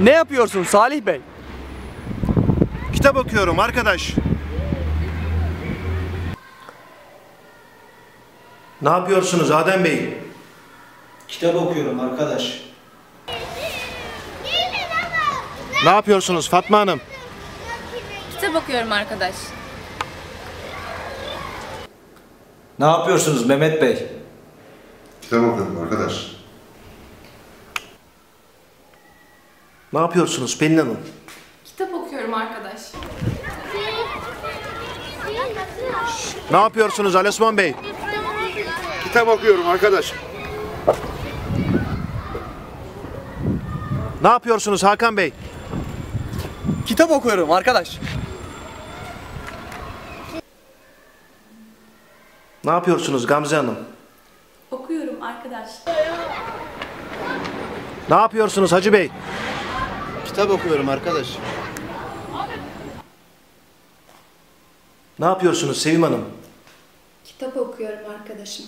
Ne yapıyorsun Salih Bey? Kitap okuyorum arkadaş. Ne yapıyorsunuz Adem Bey? Kitap okuyorum arkadaş. Ne yapıyorsunuz Fatma Hanım? Kitap okuyorum arkadaş. Ne yapıyorsunuz Mehmet Bey? Kitap okuyorum arkadaş. Ne yapıyorsunuz Pelin Hanım? Kitap okuyorum arkadaş. Ne yapıyorsunuz Ali Osman Bey? Kitap okuyorum arkadaş. Ne yapıyorsunuz Hakan Bey? Kitap okuyorum arkadaş. Ne yapıyorsunuz Gamze Hanım? Okuyorum arkadaş. Ne yapıyorsunuz Hacı Bey? Kitap okuyorum arkadaş. Ne yapıyorsunuz Sevim Hanım? Kitap okuyorum arkadaşım.